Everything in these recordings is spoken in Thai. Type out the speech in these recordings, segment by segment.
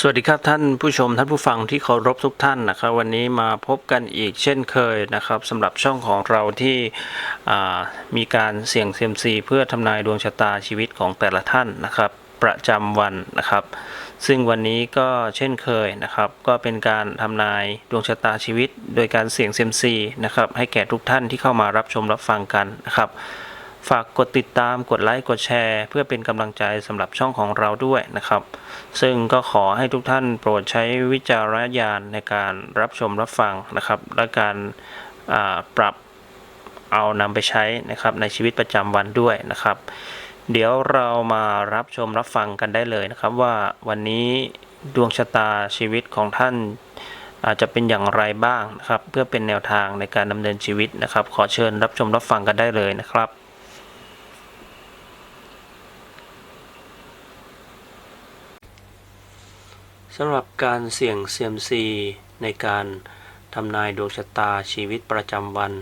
สวัสดีครับท่านผู้ชมท่านผู้ฟังที่เคารพทุกท่านนะครับ วันนี้มาพบกันอีกเช่นเคยนะครับสำหรับช่องของเราที่มีการเสี่ยงเซียมซีเพื่อทำนายดวงชะตาชีวิตของแต่ละท่านนะครับ ประจำวันนะครับ ซึ่งวันนี้ก็เช่นเคยนะครับ ก็เป็นการทำนายดวงชะตาชีวิต โดยการเสี่ยงเซียมซีนะครับให้แก่ทุกท่านที่เข้ามารับชมรับฟังกันนะครับ ฝากกดติดตามกดไลค์กดแชร์ เพื่อเป็นกำลังใจสำหรับช่องของเราด้วยนะครับ ซึ่งก็ขอให้ทุกท่านโปรดใช้วิจารณญาณในการรับชมรับฟังนะครับ และการาปรับเอานำไปใช้นะครับในชีวิตประจำวันด้วยนะครับ เดี๋ยวเรามารับชมรับฟังกันได้เลยนะครับ ว่าวันนี้ดวงชะตาชีวิตของท่านอาจจะเป็นอย่างไรบ้างนะครับ เพื่อเป็นแนวทางในการดำเนินชีวิตนะครับ ขอเชิญรับชมรับฟังกันได้เลยนะครับ สำหรับการเสี่ยงเซียมซีในการทำนายดวงชะตาชีวิตประจำวัน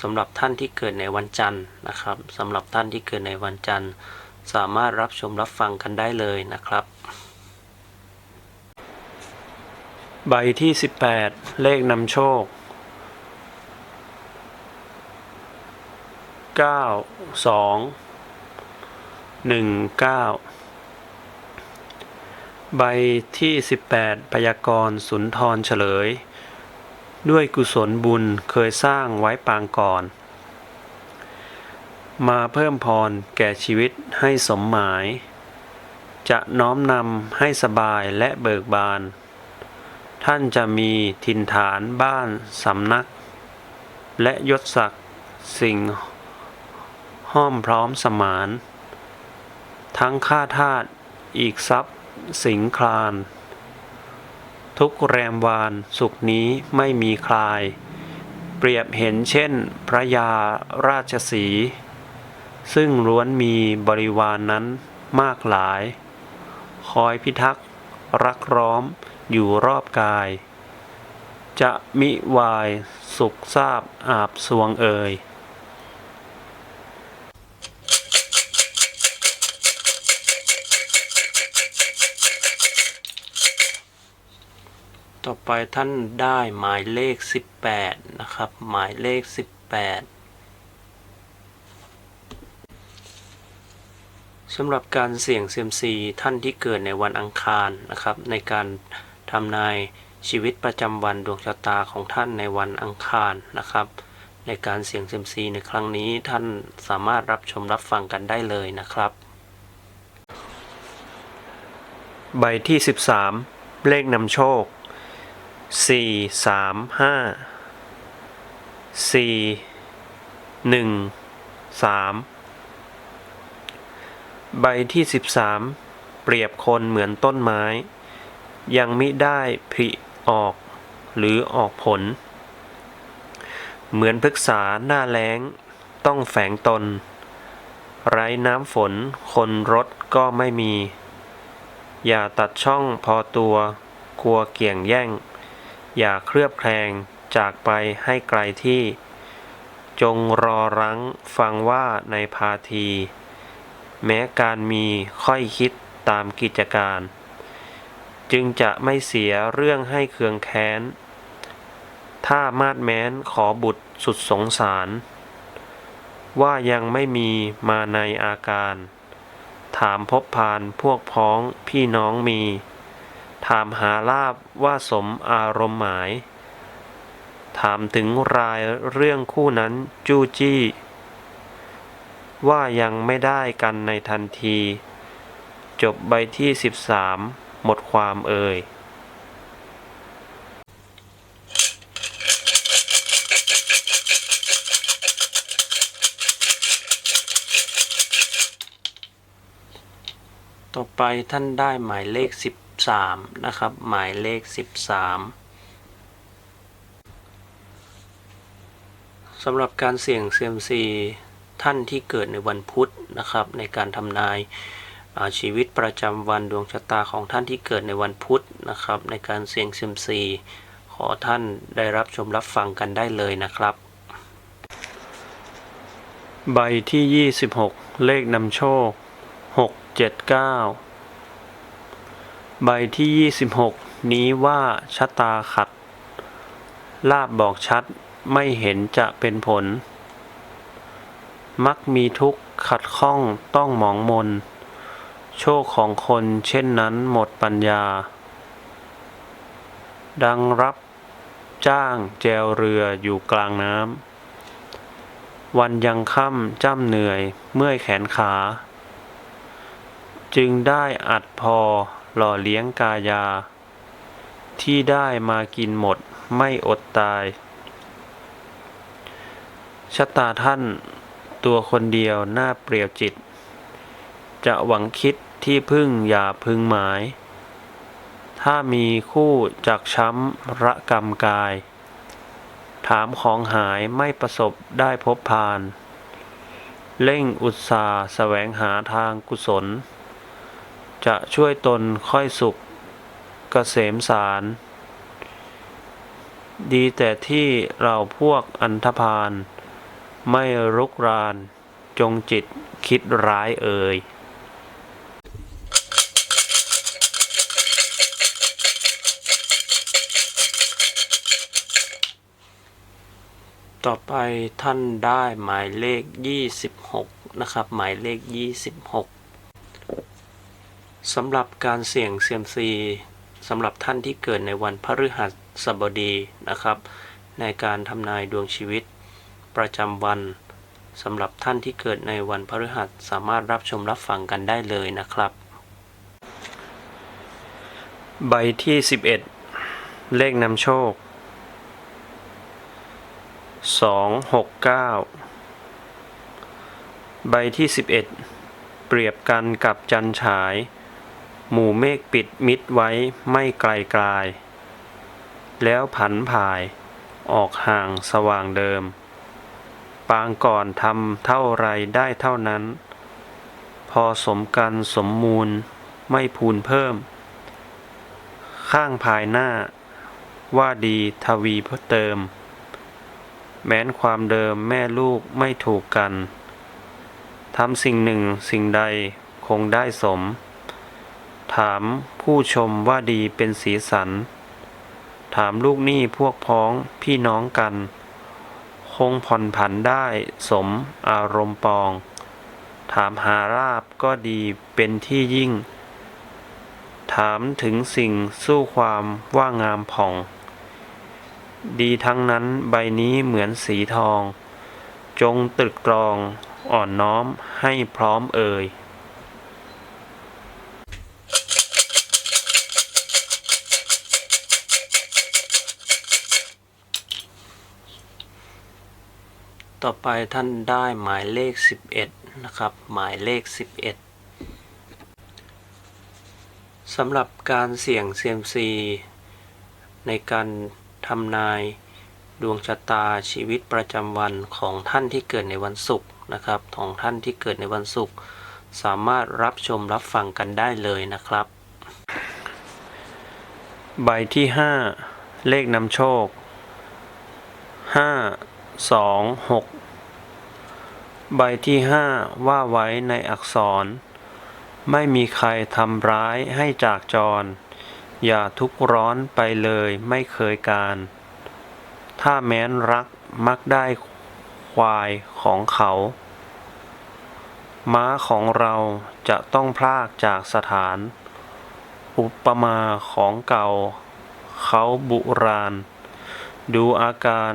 สำหรับท่านที่เกิดในวันจันทร์นะครับสำหรับท่านที่เกิดในวันจันทร์ สามารถรับชมรับฟังกันได้เลยนะครับ ใบที่ 18 เลขนำโชค 9 2 1 9 ใบที่ 18พยากรณ์สุนทรเฉลย ด้วยกุศลบุญเคยสร้างไว้ปางก่อน มาเพิ่มพรแก่ชีวิตให้สมหมาย จะน้อมนำให้สบายและเบิกบาน ท่านจะมีทินฐานบ้านสำนัก และยศศักดิ์สิ่ง ห้อมพร้อมสมาน ทั้งข้าทาสอีกทรัพย์ สิงคลาน ทุกแรมวานสุขนี้ไม่มีคลาย เปรียบเห็นเช่น พระยาราชสี ซึ่งล้วนมีบริวารนนั้นมากหลาย คอยพิทักษ์รักร้อมอยู่รอบกาย จะมิวายสุขทราบอาบสวงเอ่ย ต่อไปท่านได้หมายเลข 18 นะครับ หมายเลข 18 สำหรับการเสี่ยงเซียมซีท่านที่เกิดในวันอังคารนะครับ ในการทำนายชีวิตประจำวันดวงชะตาของท่านในวันอังคารนะครับ ในการเสี่ยงเซียมซีในครั้งนี้ท่านสามารถรับชมรับฟังกันได้เลยนะครับ ใบที่ 13 เลขนำโชค สี่สามห้าสี่หนึ่งสามใบที่สิบสามเปรียบคนเหมือนต้นไม้ ยังมิได้ผลิออกหรือออกผล เหมือนพฤกษาหน้าแล้งต้องแฝงตน ไร้น้ำฝนคนรถก็ไม่มี อย่าตัดช่องพอตัวกลัวเกี่ยงแย่ง อย่าเคลือบแคลงจากไปให้ไกลที่ จงรอรั้งฟังว่าในพาที แม้การมีค่อยคิดตามกิจการ จึงจะไม่เสียเรื่องให้เคืองแค้น ถ้ามาดแม้นขอบุตรสุดสงสาร ว่ายังไม่มีมาในอาการ ถามพบพานพวกพ้องพี่น้องมี ถามหาลาบว่าสมอารมณ์หมาย ถามถึงรายเรื่องคู่นั้นจู้จี้ ว่ายังไม่ได้กันในทันที จบใบที่ 13 หมดความเอ่ยต่อไปท่านได้หมายเลข 13 นะครับ หมายเลข 13 สำหรับการเสี่ยงเซียมซีท่านที่เกิดในวันพุธนะครับ ในการทำนายาชีวิตประจำวันดวงชะตาของท่านที่เกิดในวันพุธนะครับ ในการเสี่ยงเซียมซีขอท่านได้รับชมรับฟังกันได้เลยนะครับ ใบที่ 26 เลขนำโชค 6 7 9 ใบที่ 26 นี้ว่าชะตาขัด ลาบบอกชัดไม่เห็นจะเป็นผล มักมีทุกข์ขัดข้องต้องหมองมน โชคของคนเช่นนั้นหมดปัญญา ดังรับจ้างแจวเรืออยู่กลางน้ำ วันยังค่ำจ้ำเหนื่อยเมื่อยแขนขา จึงได้อัดพอ หล่อเลี้ยงกายา ที่ได้มากินหมดไม่อดตาย ชะตาท่านตัวคนเดียวหน่าเปรียวจิต จะหวังคิดที่พึ่งอย่าพึงหมาย ถ้ามีคู่จักช้ำระกรรมกาย ถามของหายไม่ประสบได้พบพาน เร่งอุตสาห์แสวงหาทางกุศล จะช่วยตนค่อยสุขเกษมสาร ดีแต่ที่เราพวกอันธพาล ไม่รุกราน จงจิตคิดร้ายเอ่ยต่อไปท่านได้หมายเลข 26 นะครับ หมายเลข 26 สำหรับการเสี่ยงเซียมซีสำหรับท่านที่เกิดในวันพฤหัสบดีนะครับ ในการทำนายดวงชีวิต ประจำวันสำหรับท่านที่เกิดในวันพฤหัสสามารถรับชมรับฟังกันได้เลยนะครับ ใบที่ 11 เลขนำโชคสองหกเก้าใบที่สิบเอ็ดเปรียบกันกับจันฉาย หมู่เมฆปิดมิดไว้ไม่ไกลกลาย แล้วผันผาย ออกห่างสว่างเดิม ปางก่อนทำเท่าไรได้เท่านั้น พอสมกันสมมูลไม่พูนเพิ่ม ข้างภายหน้า ว่าดีทวีเพิ่มเติม แม้นความเดิมแม่ลูกไม่ถูกกันทำสิ่งหนึ่งสิ่งใดคงได้สม ถามผู้ชมว่าดีเป็นสีสัน ถามลูกหนี้พวกพ้องพี่น้องกัน คงผ่อนผันได้สมอารมณ์ปอง ถามหาราบก็ดีเป็นที่ยิ่ง ถามถึงสิ่งสู้ความว่างามผ่อง ดีทั้งนั้นใบนี้เหมือนสีทอง จงตรึกตรองอ่อนน้อมให้พร้อมเอ่ย ต่อไปท่านได้หมายเลข 11 นะครับ หมายเลข 11 สำหรับการเสี่ยงเซียมซีในการทำนายดวงชะตาชีวิตประจำวันของท่านที่เกิดในวันศุกร์นะครับ ของท่านที่เกิดในวันศุกร์สามารถรับชมรับฟังกันได้เลยนะครับ ใบที่ 5 เลขนำโชค 5 2 6ใบที่5ว่าไว้ในอักษร ไม่มีใครทำร้ายให้จากจร อย่าทุกร้อนไปเลยไม่เคยการ ถ้าแม้นรักมักได้ควายของเขา ม้าของเราจะต้องพลากจากสถาน อุปมาของเก่า เขาบุราณ ดูอาการ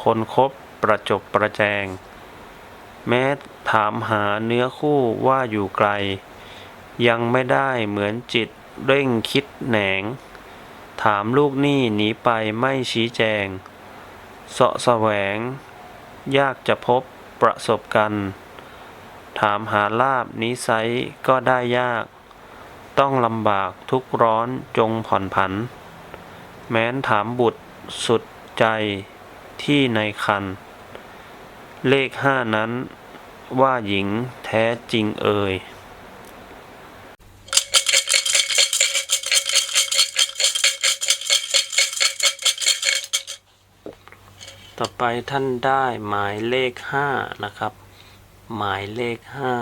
คนคบ ประจบประแจง แม้ถามหาเนื้อคู่ว่าอยู่ไกล ยังไม่ได้เหมือนจิตเร่งคิดแหนง ถามลูกหนี้หนีไปไม่ชี้แจง เสาะแสวง ยากจะพบประสบกัน ถามหาลาบนิสัยก็ได้ยาก ต้องลำบากทุกร้อนจงผ่อนผัน แม้นถามบุตรสุดใจที่ในคัน เลขห้านั้น ว่าหญิงแท้จริงเอ่ยต่อไปท่านได้หมายเลขห้านะครับ หมายเลขห้า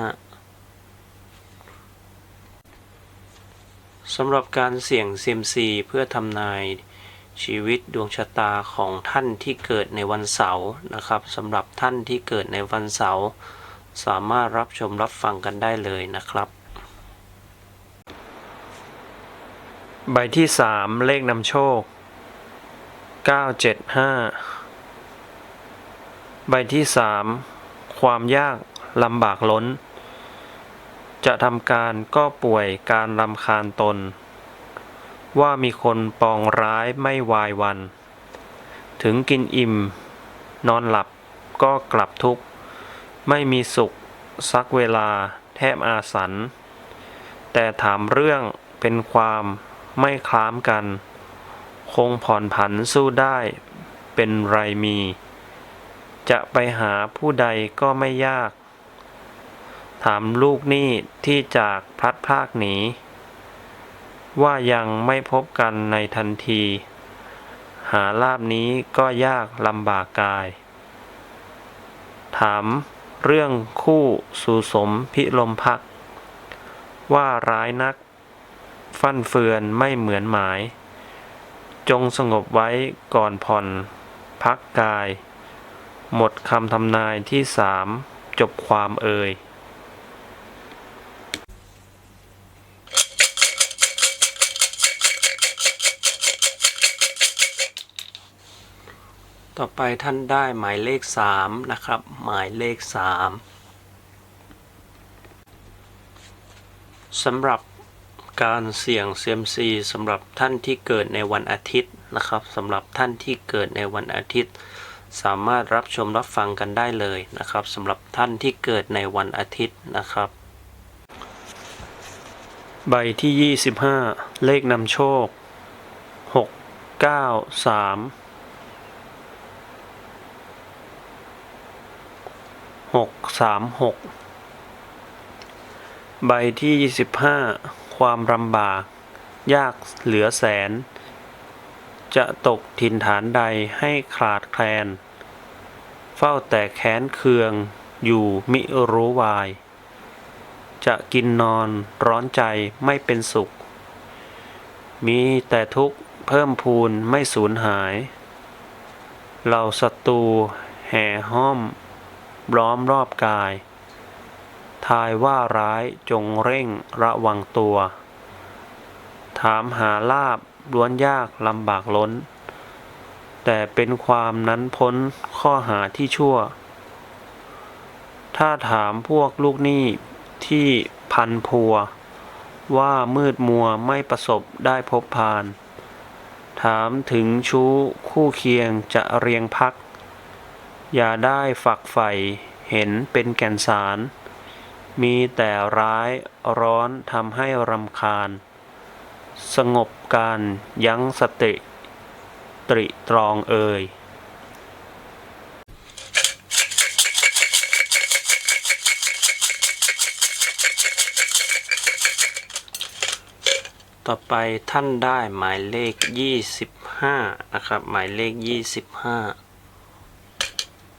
สำหรับการเสี่ยงเซียมซีเพื่อทำนาย ชีวิตดวงชะตาของท่านที่เกิดในวันเสาร์นะครับสำหรับท่านที่เกิดในวันเสาร์สามารถรับชมรับฟังกันได้เลยนะครับ ใบที่ 3 เลขนำโชค 975 ใบที่ 3 ความยากลำบากล้น จะทำการก็ป่วยการรำคาญตน ว่ามีคนปองร้ายไม่วายวัน ถึงกินอิ่ม นอนหลับก็กลับทุกข์ ไม่มีสุข สักเวลาแทบอาสัน แต่ถามเรื่องเป็นความไม่คล้ามกัน คงผ่อนผันสู้ได้เป็นไรมี จะไปหาผู้ใดก็ไม่ยาก ถามลูกหนี้ที่จากพลัดพรากหนี ว่ายังไม่พบกันในทันที หาลาบนี้ก็ยากลำบากกาย ถามเรื่องคู่สู่สมพิลมพัก ว่าร้ายนัก ฟั่นเฟือนไม่เหมือนหมาย จงสงบไว้ก่อนผ่อน พักกาย หมดคำทำนายที่สามจบความเอ่ย ต่อไปท่านได้หมายเลขสามนะครับ หมายเลขสามสำหรับการเสี่ยงเซียมซีสำหรับท่านที่เกิดในวันอาทิตย์นะครับสำหรับท่านที่เกิดในวันอาทิตย์ สามารถรับชมรับฟังกันได้เลยนะครับสำหรับท่านที่เกิดในวันอาทิตย์นะครับ ใบที่ 25 เลขนำโชค 6 9 3 หกสามหกใบที่ยี่สิบห้าความลำบาก ยากเหลือแสน จะตกถิ่นฐานใดให้ขาดแคลน เฝ้าแต่แค้นเคืองอยู่มิรู้วาย จะกินนอนร้อนใจไม่เป็นสุข มีแต่ทุกข์เพิ่มพูนไม่สูญหายเราศัตรูแห่ห้อม ล้อมรอบกาย ทายว่าร้ายจงเร่งระวังตัว ถามหาลาบล้วนยากลำบากล้น แต่เป็นความนั้นพ้นข้อหาที่ชั่ว ถ้าถามพวกลูกหนี้ที่พันพัว ว่ามืดมัวไม่ประสบได้พบพาน ถามถึงชู้คู่เคียงจะเรียงพัก อย่าได้ฝักใฝ่เห็นเป็นแก่นสาร มีแต่ร้ายร้อนทำให้รำคาญ สงบการยั้งสติ ตริตรองเอ่ยต่อไปท่านได้หมายเลข 25 นะครับ หมายเลข 25